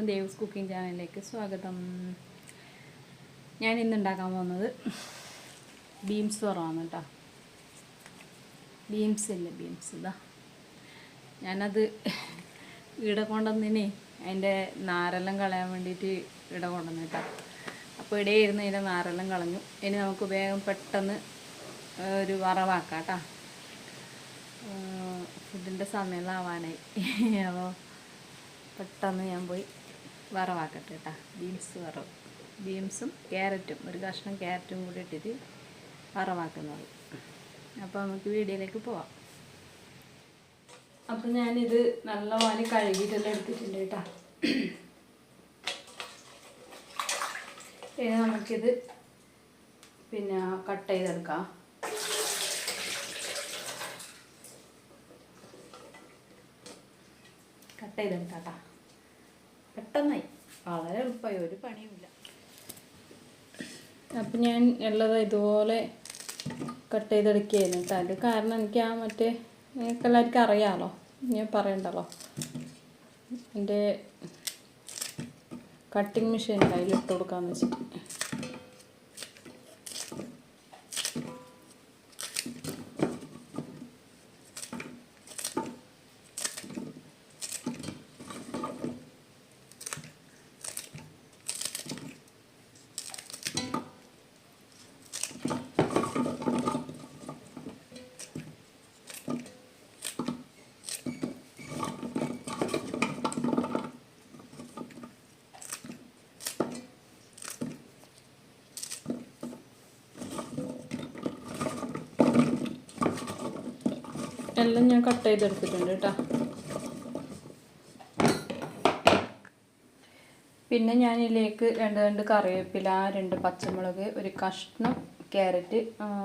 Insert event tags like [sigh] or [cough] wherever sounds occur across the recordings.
എല്ലാവർക്കും ദേവ്സ് കുക്കിംഗ് ചാനലിലേക്ക് സ്വാഗതം. ഞാൻ ഇന്ന് ഉണ്ടാക്കാൻ പോകുന്നത് ബീംസ് വറവാണ് കേട്ടോ ബീംസ് ഇല്ല ബീംസ് ഇതാ. ഞാനത് ഇവിടെ കൊണ്ടുവന്നിനെ അതിന്റെ നാരെല്ലാം കളയാൻ വേണ്ടിയിട്ട് ഇവിടെ കൊണ്ടുവന്നു കേട്ടോ അപ്പോൾ ഇവിടെ ഇരുന്ന് അതിന്റെ നാരെല്ലാം കളഞ്ഞു. ഇനി നമുക്ക് വേഗം പെട്ടെന്ന് ഒരു വറവാക്കാം കേട്ടോ ഫുഡിന്റെ സമയമെല്ലാം ആവാനായി [laughs] അപ്പോൾ പെട്ടെന്ന് ഞാൻ പോയി വറവാക്കട്ടെ കേട്ടോ ബീൻസ് വറവ്. ബീൻസും ക്യാരറ്റും. ഒരു കഷ്ണം ക്യാരറ്റും കൂടി ഇട്ടിട്ട് വറവാക്കുന്നത്. അപ്പോൾ നമുക്ക് വീഡിയോയിലേക്ക് പോവാം. അപ്പം ഞാനിത് നല്ലപോലെ കഴുകിയിട്ടെല്ലാം എടുത്തിട്ടുണ്ട് കേട്ടോ. ഇനി നമുക്കിത് പിന്നെ കട്ട് ചെയ്തെടുക്കാം. കട്ട് ചെയ്തെടുത്താട്ടാ പെട്ടെന്നായി. വളരെ എളുപ്പമായി ഒരു പണിയുമില്ല. അപ്പം ഞാൻ ഉള്ളത് ഇതുപോലെ കട്ട് ചെയ്തെടുക്കുകയായിരുന്നു കേട്ടോ. അത് കാരണം എനിക്ക് ആ മറ്റേ നിങ്ങൾക്ക് എല്ലാവർക്കും അറിയാമല്ലോ ഞാൻ പറയണ്ടല്ലോ. എന്റെ കട്ടിങ് മെഷീൻ അതിൽ ഇട്ട് കൊടുക്കാമെന്ന് വെച്ചിട്ട്. എല്ലാം ഞാൻ കട്ട് ചെയ്തെടുത്തിട്ടുണ്ട് കേട്ടോ പിന്നെ ഞാൻ ഇതിലേക്ക് രണ്ട് രണ്ട് കറിവേപ്പില രണ്ട് പച്ചമുളക് ഒരു കഷ്ണം ക്യാരറ്റ്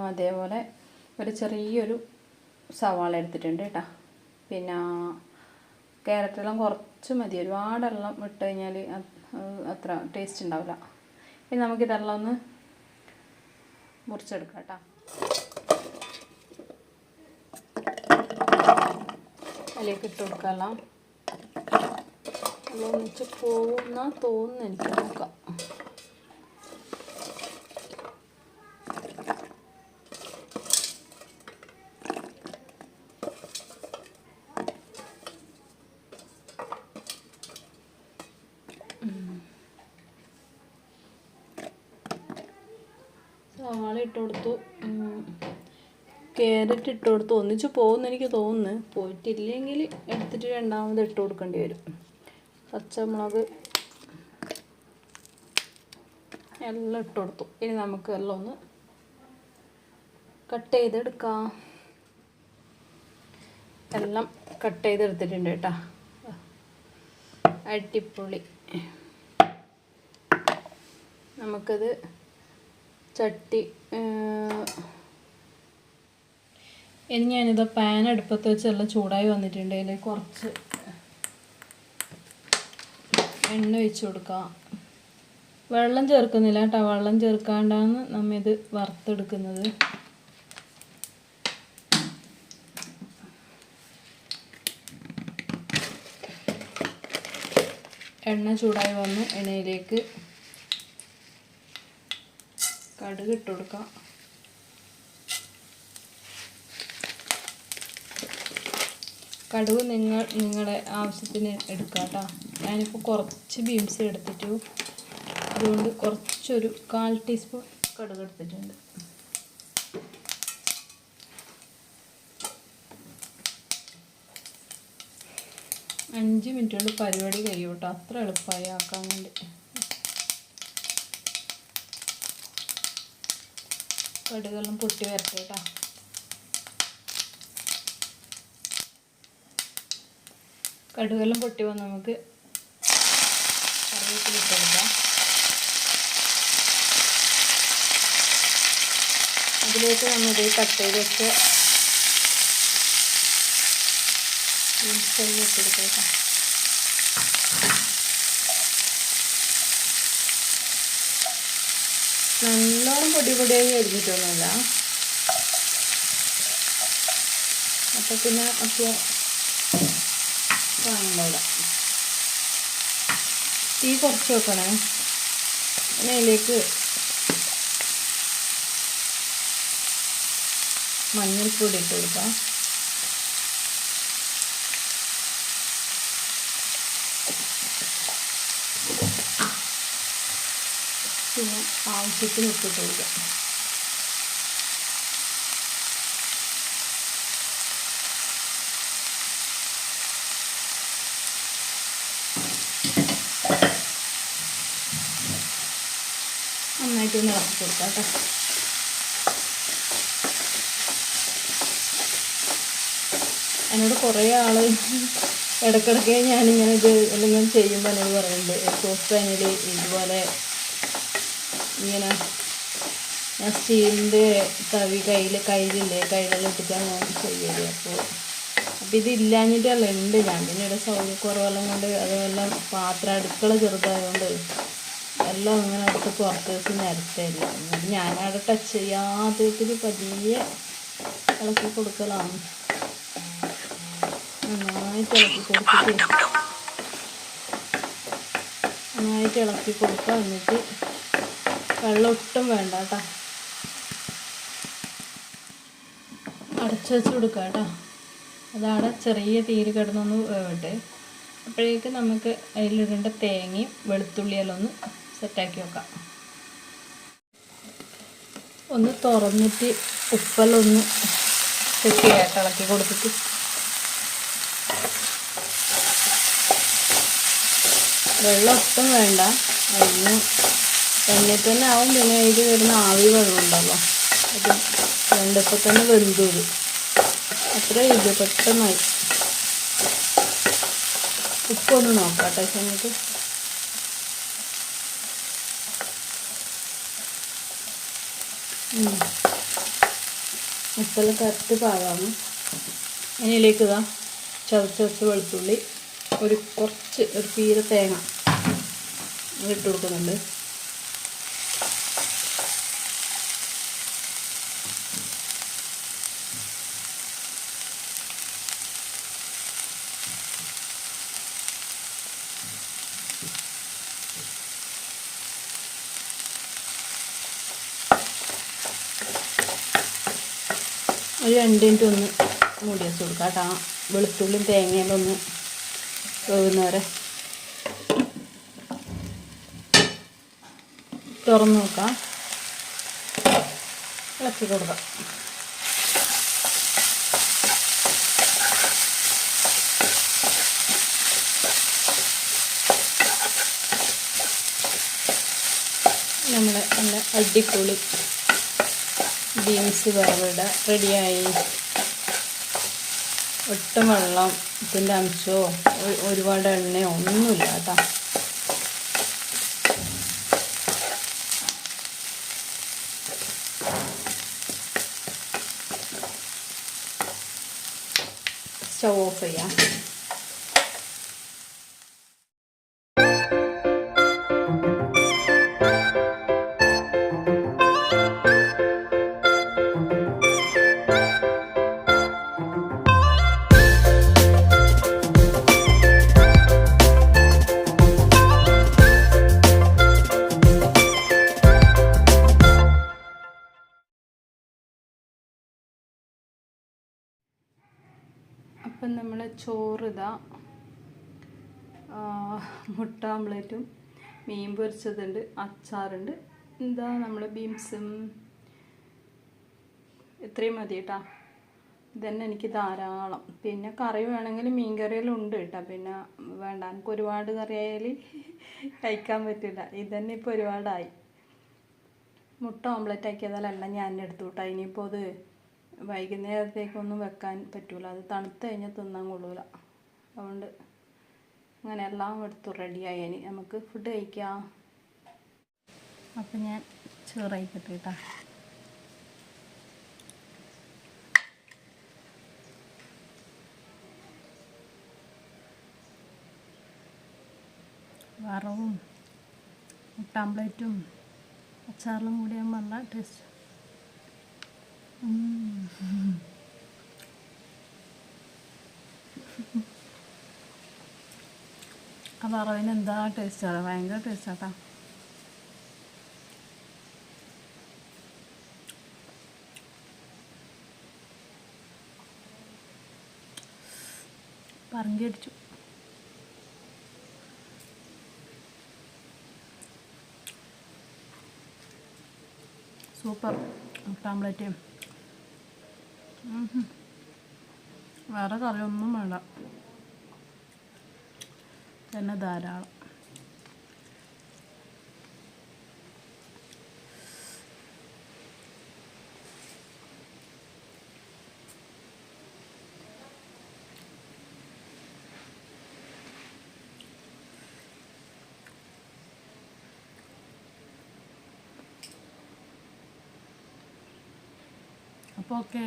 അതേപോലെ ഒരു ചെറിയൊരു സവാള എടുത്തിട്ടുണ്ട് കേട്ടോ പിന്നെ ക്യാരറ്റെല്ലാം കുറച്ച് മതി. ഒരുപാടെല്ലാം ഇട്ട് കഴിഞ്ഞാൽ അത്ര ടേസ്റ്റ് ഉണ്ടാവില്ല. ഇനി നമുക്കിതെല്ലാം ഒന്ന് മുറിച്ചെടുക്കാം കേട്ടോ അതിലേക്ക് ഇട്ട് കൊടുക്കാം ഒന്നിച്ച് പോകുന്ന തോന്നുന്നു എനിക്ക് നോക്കാം. സവാള ഇട്ട് കൊടുത്തു. ക്യാരറ്റ് ഇട്ട് കൊടുത്ത് ഒന്നിച്ച് പോകുമെന്ന് എനിക്ക് തോന്നുന്നു. പോയിട്ടില്ലെങ്കിൽ എടുത്തിട്ട് രണ്ടാമത് ഇട്ട് കൊടുക്കേണ്ടി വരും. പച്ചമുളക് എല്ലാം ഇട്ട് കൊടുത്തു. ഇനി നമുക്ക് എല്ലാം ഒന്ന് കട്ട് ചെയ്തെടുക്കാം. എല്ലാം കട്ട് ചെയ്തെടുത്തിട്ടുണ്ട് കേട്ടോ. അടിപൊളി. നമുക്കത് ചട്ടി ഇനി ഞാനിത് പാൻ അടുപ്പത്ത് വെച്ച് എല്ലാം ചൂടായി വന്നിട്ടുണ്ട്. അതിൽ കുറച്ച് എണ്ണ ഒഴിച്ച് കൊടുക്കാം. വെള്ളം ചേർക്കുന്നില്ല കേട്ടോ. വെള്ളം ചേർക്കാണ്ടാണ് നമ്മ ഇത് വറുത്തെടുക്കുന്നത്. എണ്ണ ചൂടായി വന്നു എണ്ണയിലേക്ക് കടുക് ഇട്ട് കൊടുക്കാം. കടുക് നിങ്ങൾ നിങ്ങളുടെ ആവശ്യത്തിന് എടുക്കുക കേട്ടോ ഞാനിപ്പോൾ കുറച്ച് ബീൻസ് എടുത്തിട്ടു. അതുകൊണ്ട് കുറച്ചൊരു കാൽ ടീസ്പൂൺ കടുക് എടുത്തിട്ടുണ്ട്. അഞ്ച് മിനിറ്റ് കൊണ്ട് പരിപാടി കഴിയും കേട്ടോ അത്ര എളുപ്പമായി ആക്കാൻ വേണ്ടി. കടുകെല്ലാം പൊട്ടി വരട്ടെ കേട്ടോ കടുകെല്ലാം പൊട്ടി വന്ന്. നമുക്ക് കറിവേപ്പില ഇട്ട് കൊടുക്കാം. അതിലേക്ക് നമ്മൾ ഈ കട്ട് ചെയ്ത് വെച്ച് ബീൻസ് എല്ലാം ഇട്ട് കൊടുക്കാം കേട്ടോ നല്ലോണം പൊടി പൊടിയായി അരിഞ്ഞിട്ടൊന്നുമില്ല. അപ്പോൾ പിന്നെ അപ്പോൾ കാണണ്ടാവില്ല തീ കുറച്ച് വെക്കണേ. പിന്നെ അതിലേക്ക് മഞ്ഞൾപ്പൊടി ഇട്ട് കൊടുക്കാം. പിന്നെ ആവശ്യത്തിന് ഉപ്പിട്ട് കൊടുക്കാം. നന്നായിട്ട് ഒന്ന് ഇളക്കി കൊടുക്കാം കേട്ടോ. എന്നോട് കുറേ ആൾ ഇടയ്ക്കിടയ്ക്ക് ഞാനിങ്ങനെ ഇത് എല്ലാം ചെയ്യുമ്പോൾ എന്നോട് പറയുന്നുണ്ട് എക്സോസ്റ്റ് ഫാനിൽ ഇതുപോലെ ഇങ്ങനെ ഞാൻ സ്റ്റീലിന്റെ തവി കയ്യിൽ കയ്യിലില്ലേ കയ്യിലെല്ലാം ഇട്ടിട്ടാണ് ഞാൻ ചെയ്യൽ. അപ്പോൾ അപ്പോൾ ഇത് ഇല്ലാഞ്ഞിട്ടല്ല ഉണ്ട്. ഞാൻ പിന്നെ ഇവിടെ സൗകര്യക്കുറവെല്ലാം കൊണ്ട് അതെല്ലാം പാത്രം അടുക്കള ചെറുതായതുകൊണ്ട് എല്ലാം ഇങ്ങനെ അടുത്ത് പുറത്തേക്ക് നിരത്തില്ല എന്നിട്ട് ഞാനവിടെ ടച്ച് ചെയ്യാതെ പതിയെ ഇളക്കി കൊടുക്കലാണ്. നന്നായിട്ട് ഇളക്കി കൊടുത്തിട്ട് നന്നായിട്ട് ഇളക്കി കൊടുക്കുക. എന്നിട്ട് വെള്ളം ഒട്ടും വേണ്ട കേട്ടോ. അടച്ചു വെച്ച് കൊടുക്കുക കേട്ടോ. അതവിടെ ചെറിയ തീര് കിടന്നൊന്ന് വേവട്ടെ. അപ്പോഴേക്ക് നമുക്ക് അതിലിടേണ്ട തേങ്ങയും വെളുത്തുള്ളിയെല്ലാം ഒന്ന് സെറ്റാക്കി വെക്കാം ഒന്ന് തുറന്നിട്ട് ഉപ്പെല്ലാം ചെക്ക് ഇളക്കി കൊടുത്തിട്ട്. വെള്ളം ഒട്ടും വേണ്ട. അതിന് എണ്ണയിൽ തന്നെ ആവും. പിന്നെ അതിൽ വരുന്ന ആവി വെള്ളം ഉണ്ടല്ലോ. അത് വെണ്ടപ്പോൾ തന്നെ വെന്തൂര് അത്ര ഇത് പെട്ടെന്നായി. ഉപ്പൊന്ന് നോക്കാം കേട്ടോ സമയത്ത്. ഉപ്പെല്ലാം കറക്റ്റ് പാകാണ്. അതിലേക്ക് ഇതാ ചതച്ച് വെച്ച വെളുത്തുള്ളി ഒരു കുറച്ച് ഒരു തീരെ തേങ്ങ ഇട്ട് കൊടുക്കുന്നുണ്ട്. ഒരു രണ്ട് മിനിറ്റ് ഒന്ന് മൂടി വെച്ച് കൊടുക്കാം. കേട്ടോ വെളുത്തുള്ളിയും തേങ്ങയെല്ലാം ഒന്ന് വേകുന്നവരെ തുറന്ന് നോക്കാം. ഇളക്കി കൊടുക്കാം. നമ്മുടെ നല്ല അടിപൊളി ബീൻസ് വറവിട റെഡിയായി ഒട്ടും വെള്ളം ഇതിന്റെ അംശമോ ഒരുപാട് എണ്ണയോ ഒന്നുമില്ല കേട്ടോ. സ്റ്റവ് ഓഫ് ചെയ്യാം. അപ്പം നമ്മൾ ചോറ് ഇതാ ആ, മുട്ട ഓംലേറ്റും മീൻ പൊരിച്ചതുണ്ട് അച്ചാറുണ്ട്. എന്താ നമ്മൾ ബീൻസും? ഇത്രയും മതി കേട്ടോ. ഇതന്നെ എനിക്ക് ധാരാളം. പിന്നെ കറി വേണമെങ്കിൽ മീൻ കറിയെല്ലാം ഉണ്ട് കേട്ടോ. പിന്നെ വേണ്ട എനിക്ക് ഒരുപാട് കറി ആയാൽ കഴിക്കാൻ പറ്റില്ല. ഇതന്നെ ഇപ്പോൾ ഒരുപാടായി. മുട്ട ഓംലെറ്റ് ആക്കിയതല്ല ഞാൻ എടുത്തു കേട്ടോ. ഇനിയിപ്പോൾ അത് വൈകുന്നേരത്തേക്കൊന്നും വെക്കാൻ പറ്റൂല. അത് തണുത്ത് കഴിഞ്ഞാൽ തിന്നാൻ കൊള്ളൂല. അതുകൊണ്ട് അങ്ങനെ എല്ലാം എടുത്തു റെഡിയായി ഇനി നമുക്ക് ഫുഡ് കഴിക്കാം. അപ്പം ഞാൻ ചോറായിക്കട്ടെ കേട്ടാ. വറവും മുട്ട ആംപ്ലേറ്റും അച്ചാറിലും കൂടി ആകുമ്പോൾ നല്ല ടേസ്റ്റ് ആ വറവിന് എന്താ ടേസ്റ്റാണ് ഭയങ്കര ടേസ്റ്റാട്ടാ പറങ്കടിച്ചു സൂപ്പർ. മുട്ടാമ്പ്ലേറ്റ് വേറെ കറിയൊന്നും വേണ്ട. തന്നെ ധാരാളം. അപ്പോൾ ഓക്കെ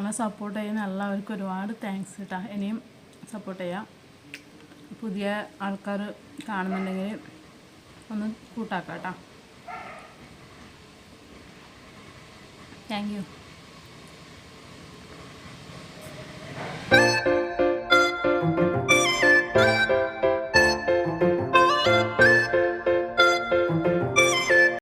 നമ്മളെ സപ്പോർട്ട് ചെയ്യുന്ന എല്ലാവർക്കും ഒരുപാട് താങ്ക്സ് കേട്ടോ ഇനിയും സപ്പോർട്ട് ചെയ്യാം. പുതിയ ആൾക്കാർ കാണുന്നുണ്ടെങ്കിൽ ഒന്ന് കൂട്ടാക്കാം കേട്ടോ താങ്ക് യു